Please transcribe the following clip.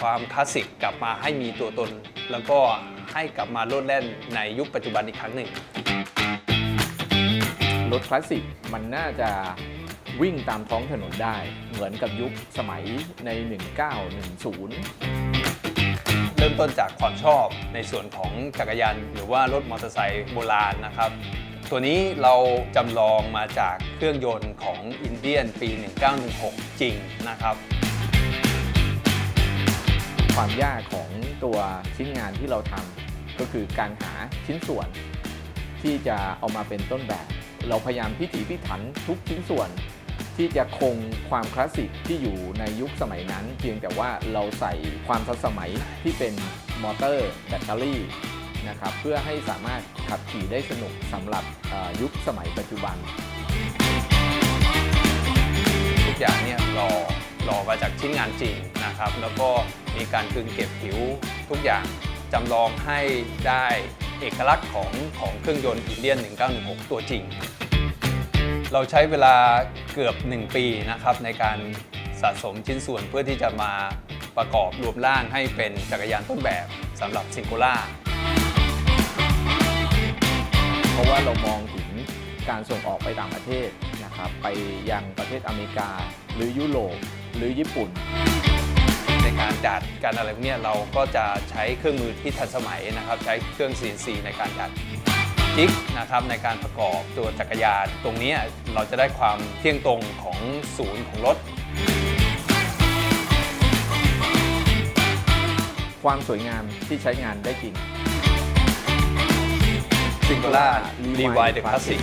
ความคลาสสิกกลับมาให้มีตัวตน แล้วก็ให้กลับมาโลดแล่นในยุคปัจจุบันอีกครั้งหนึ่ง รถคลาสสิกมันน่าจะวิ่งตามท้องถนนได้ เหมือนกับยุคสมัยใน 1910 เริ่มต้นจากความชอบในส่วนของจักรยานหรือว่ารถมอเตอร์ไซค์โบราณนะครับ ตัวนี้เราจำลองมาจากเครื่องยนต์ของอินเดียนปี 1916 จริงนะครับ ความยากของตัวชิ้นงานที่เราทำก็คือการหาชิ้นส่วนที่จะเอามาเป็นต้นแบบ เราพยายามพิถีพิถันทุกชิ้นส่วน ที่จะคงความคลาสสิกที่อยู่ในยุคสมัยนั้น เพียงแต่ว่าเราใส่ความทันสมัยที่เป็นมอเตอร์แบตเตอรี่นะครับเพื่อให้สามารถขับขี่ได้สนุกสำหรับยุคสมัยปัจจุบัน ทุกอย่างเนี่ยรอรอมาจากชิ้นงานจริง นะครับ แล้วก็มีการกึงเก็บผิวทุกอย่างจำลองให้ได้เอกลักษณ์ของของเครื่องยนต์อินเดียน 1916 ตัวจริง เราใช้เวลาเกือบ 1 ปีนะครับในการสะสมชิ้นส่วนเพื่อที่จะมาประกอบรวมร่างให้เป็นจักรยานต้นแบบสำหรับซิงโกล่าเพราะว่าเรามองถึงการส่งออกไปต่างประเทศนะครับ ไปยังประเทศอเมริกา หรือยุโรปหรือญี่ปุ่นใน การจัดการอะไรพวกนี้เราก็จะใช้เครื่องมือที่ทันสมัยนะครับ ใช้เครื่อง CNC ในการจัดจิ๊กนะครับในการประกอบตัวจักรยาน ตรงนี้เราจะได้ความเที่ยงตรงของศูนย์ของรถ ความสวยงามที่ใช้งานได้จริง Singola Rewind the Classic